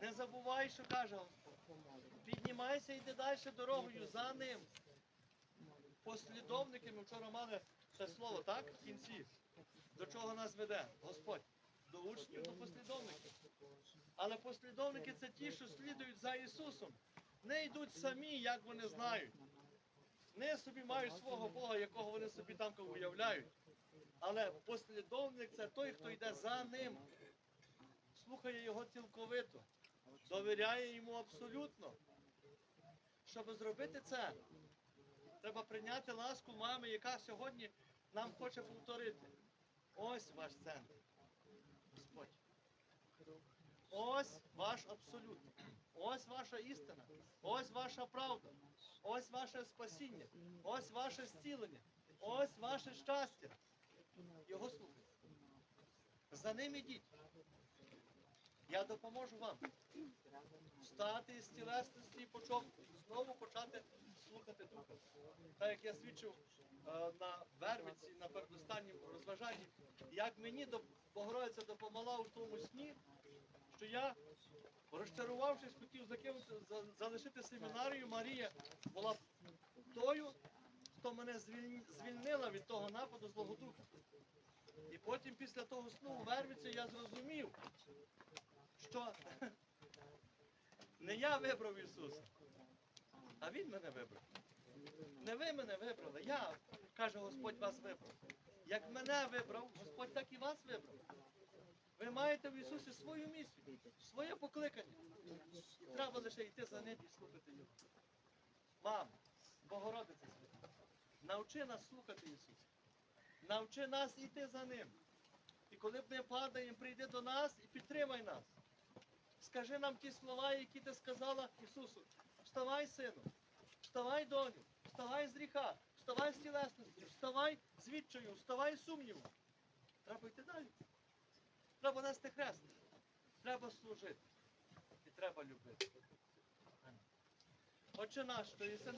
Не забувай, що каже Господь. Піднімайся йди далі дорогою за ним. Послідовники ми вчора мали це слово, так? В кінці. До чого нас веде? Господь. До учнів, до послідовників. Але послідовники це ті, що слідують за Ісусом. Не йдуть самі, як вони знають. Не собі мають свого Бога, якого вони собі там уявляють. Але послідовник це той, хто йде за ним, слухає його цілковито, довіряє йому абсолютно. Щоб зробити це, треба прийняти ласку мами, яка сьогодні нам хоче повторити. Ось ваш центр. Господь. Ось ваш абсолют. Ось ваша істина. Ось ваша правда. Ось ваше спасіння. Ось ваше зцілення. Ось ваше щастя. Його слухайте. За ним ідіть. Я допоможу вам встати з тілесності і знову почати слухати Духа. Так як я свідчив е, на Вервиці, на передостанньому розважанні, як мені Богородиця допомогла у тому сні, що я, розчарувавшись, хотів закинути, за- залишити семінарію. Марія була тою, хто мене звіль- звільнила від того нападу Злого Духа. І потім після того сну у Вервиці я зрозумів, що не я вибрав Ісуса, а Він мене вибрав. Не ви мене вибрали, я, каже Господь, вас вибрав. Як мене вибрав, Господь так і вас вибрав. Ви маєте в Ісусі свою місію, своє покликання. І треба лише йти за ним і слухати Його. Мама, Богородиця свята, навчи нас слухати Ісуса. Навчи нас йти за Ним. І коли ми падаємо, прийди до нас і підтримай нас. Скажи нам ті слова, які ти сказала Ісусу. Вставай, сину, вставай, доню, вставай з гріха, вставай з тілесності, вставай з відчаю, вставай з сумніву. Треба йти далі. Треба нести хрест. Треба служити. І треба любити. Отче наш, що єси